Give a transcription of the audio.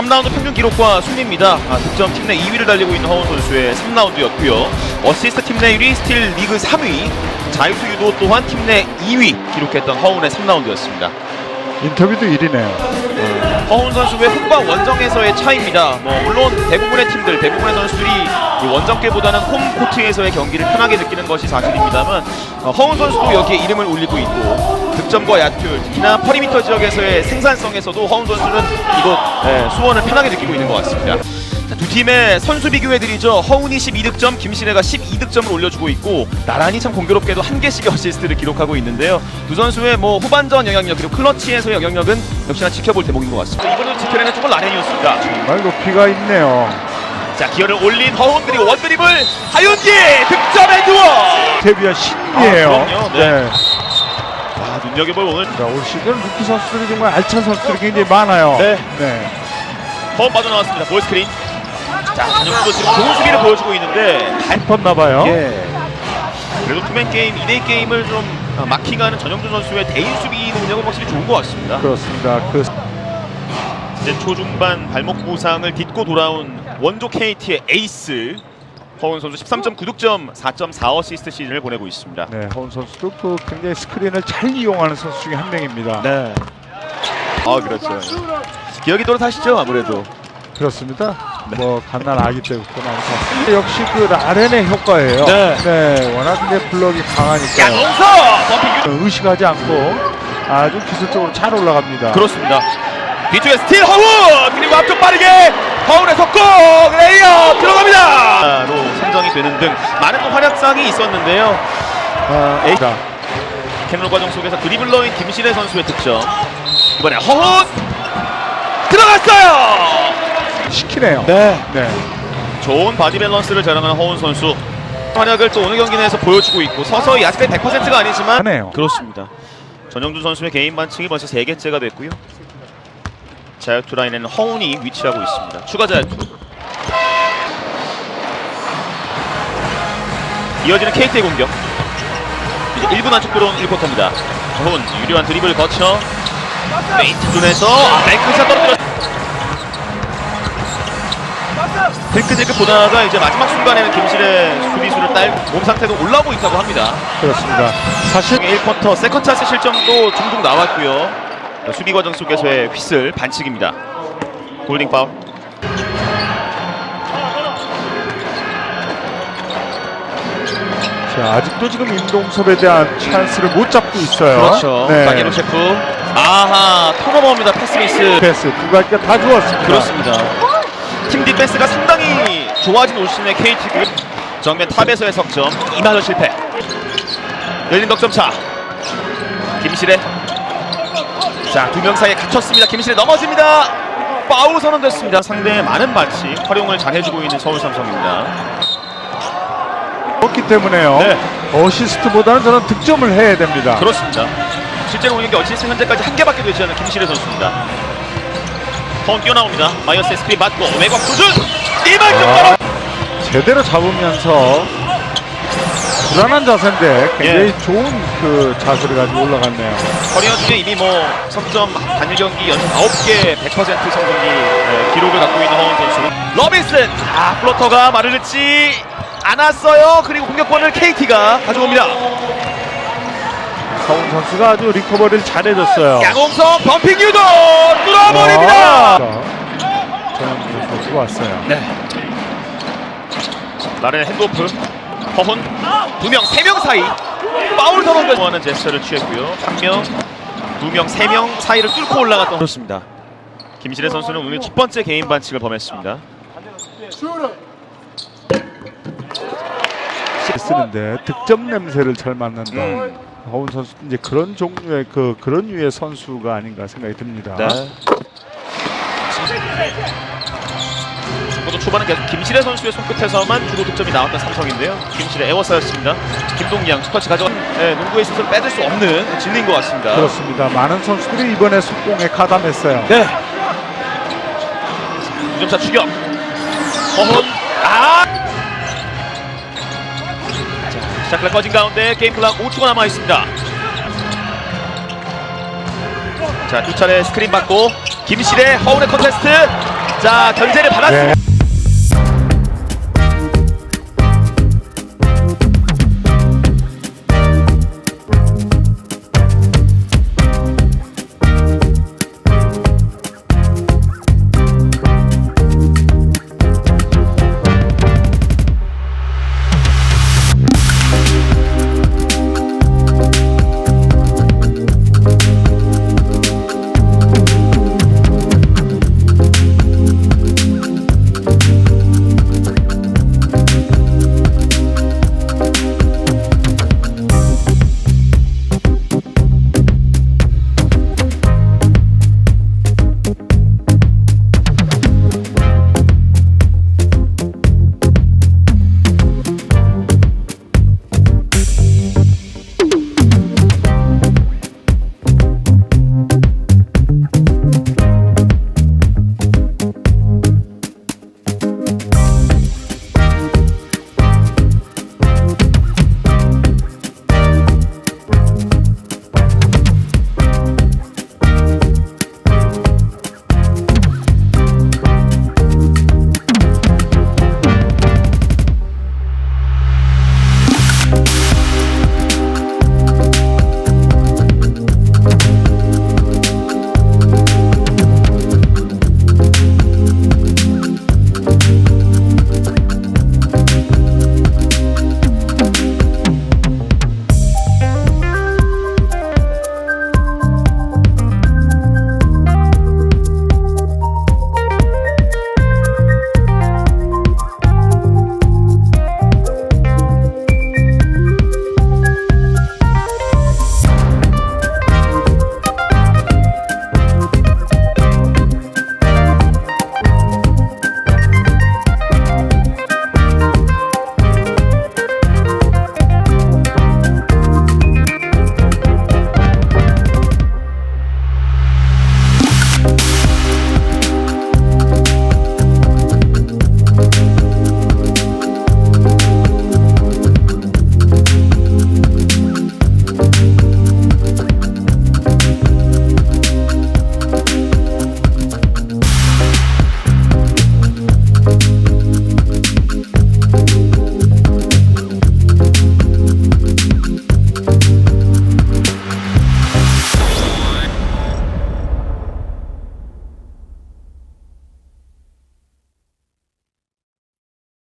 3라운드 평균 기록과 순위입니다. 아, 득점 팀 내 2위를 달리고 있는 허운 선수의 3라운드였고요. 어시스트 팀 내 1위, 스틸 리그 3위, 자유투 유도 또한 팀 내 2위 기록했던 허운의 3라운드였습니다. 인터뷰도 1위네요. 허훈 선수의 홈과 원정에서의 차이입니다. 뭐 물론 대부분의 팀들, 대부분의 선수들이 이 원정계보다는 홈 코트에서의 경기를 편하게 느끼는 것이 사실입니다만 어, 허훈 선수도 여기에 이름을 올리고 있고 득점과 야투, 특히나 퍼리미터 지역에서의 생산성에서도 허훈 선수는 이곳 예, 수원을 편하게 느끼고 있는 것 같습니다. 자, 두 팀의 선수 비교해드리죠. 허훈이 12득점, 김신혜가 12득점을 올려주고 있고 나란히 참 공교롭게도 한 개씩의 어시스트를 기록하고 있는데요. 두 선수의 뭐 후반전 영향력 그리고 클러치에서의 영향력은 역시나 지켜볼 대목인 것 같습니다. 이번에도 지켜내는 쪽은 라렌이었습니다. 정말 높이가 있네요. 자 기어를 올린 허훈 그리고 원드립을 하윤기 득점 앤드워. 데뷔한 신기해요. 아, 그럼요. 네. 아 눈여겨볼 오늘 자, 올 시즌 루키 선수들이 정말 알찬 선수들이 굉장히 많아요. 네. 네. 허훈 빠져나왔습니다. 볼 스크린. 자 전영도 지금 좋은 수비를 보여주고 있는데 깊었나 봐요. 예. 그래도 투맨 게임, 2대 게임을 좀 어, 마킹하는 전영준 선수의 대인 수비 능력은 확실히 좋은 것 같습니다. 그렇습니다. 그 이제 초중반 발목 부상을 딛고 돌아온 원조 KT의 에이스 허훈 선수 13.9득점, 4.4 어시스트 시즌을 보내고 있습니다. 네, 허운 선수도 그 굉장히 스크린을 잘 이용하는 선수 중에 한 명입니다. 네. 아 그렇죠. 기억이 또렷하시죠 아무래도. 그렇습니다. 뭐 갓난 아기 때부터 나서 역시 그 라렌의 효과예요. 네. 워낙 근데 블럭이 강하니까 범핑 의식하지 않고 아주 기술적으로 잘 올라갑니다. 그렇습니다. 뒤쪽에 스틸 허훈 그리고 앞쪽 빠르게 허훈의 속공 레이어 들어갑니다. 로 선정이 되는 등 많은 또 활약상이 있었는데요. 아, 에이. 자, 캐롤 과정 속에서 드리블러인 김신혜 선수의 득점. 이번에 허훈 들어갔어요. 시키네요. 네. 네. 좋은 바디 밸런스를 자랑하는 허훈 선수. 활약을 또 오늘 경기 내에서 보여주고 있고 서서히 아직까지 100%가 아니지만 하네요. 그렇습니다. 전영준 선수의 개인 반칙이 벌써 3개째가 됐고요. 자유투 라인에는 허훈이 위치하고 있습니다. 추가 자유투. 이어지는 KT의 공격. 이제 1분 안쪽 들어온 1쿼터입니다. 허훈 유리한 드리블 거쳐 페인트 존에서 뱅크샷 떨어뜨 려 딜크딜크 보다가 이제 마지막 순간에는 김실의 수비수를 딸 몸 상태도 올라오고 있다고 합니다. 그렇습니다. 사실 1쿼터 세컨 찬스 실점도 종종 나왔고요. 수비 과정 속에서의 휘슬 반칙입니다. 골딩 파울. 자, 아직도 지금 임동섭에 대한 찬스를 못 잡고 있어요. 그렇죠. 네. 강예로 셰프. 아하 턴오버입니다. 패스 미스. 패스 두 가지가 다 좋았습니다. 그렇습니다. 팀 디펜스가 상당히 좋아진 올 시즌의 KT고 정면 탑에서의 석점 이마저 실패. 열린 덕점 차. 김실의 자 두 명 사이에 갇혔습니다. 김실의 넘어집니다. 파울 선언됐습니다. 상대의 많은 반칙 활용을 잘 해주고 있는 서울 삼성입니다. 그렇기 때문에요. 네. 어시스트보다는 저는 득점을 해야 됩니다. 그렇습니다. 실제로 오는 게 어찌됐든 현재까지 한 개밖에 되지 않은 김실의 선수입니다. 턴 뛰어나옵니다. 마이어스의 스크린 맞고 외곽 수준 이만큼 아, 떨어. 제대로 잡으면서 불안한 자세인데 굉장히 예. 좋은 그 자세를 가지고 올라갔네요. 커리어 중에 이미 뭐 석점 단일 경기 연속 9개 100% 성공기 네, 기록을 갖고 있는 허원 선수. 러빈슨 아 플로터가 듣지 않았어요. 그리고 공격권을 KT가 가져옵니다. 선수가 아주 리커버리를 잘해줬어요. 양홍석 범핑 유도 뚫어버립니다. 아, 전현준 선수가 왔어요. 네. 나렌 핸드오프 허훈 두 명 세 명 사이 파울 선언을 좋아하는 제스처를 취했고요 한 명, 두 명, 세 명 사이를 뚫고 올라갔던 그렇습니다 김실의 선수는 오늘 첫 번째 개인 반칙을 범했습니다 쓰는데 득점 냄새를 잘 맡는다. 음. 허훈 선수 이제 그런 종류의 그 그런 유의 선수가 아닌가 생각이 듭니다. 네. 중고도 초반은 계속 김실의 선수의 손끝에서만 주로 득점이 나왔던 삼성인데요 김실의 에워사였습니다 김동양 스퍼치 가져간 네, 농구의 수를 빼들 수 없는 진리인 것 같습니다 그렇습니다. 많은 선수들이 이번에 속공에 가담했어요. 네. 2점차 추격. 허훈. 아! 자, 시작을 꺼진 가운데 게임 클락 5초가 남아 있습니다. 자, 두 차례 스크린 받고 김실의 허훈의 컨테스트. 자 견제를 받았습니다. 네.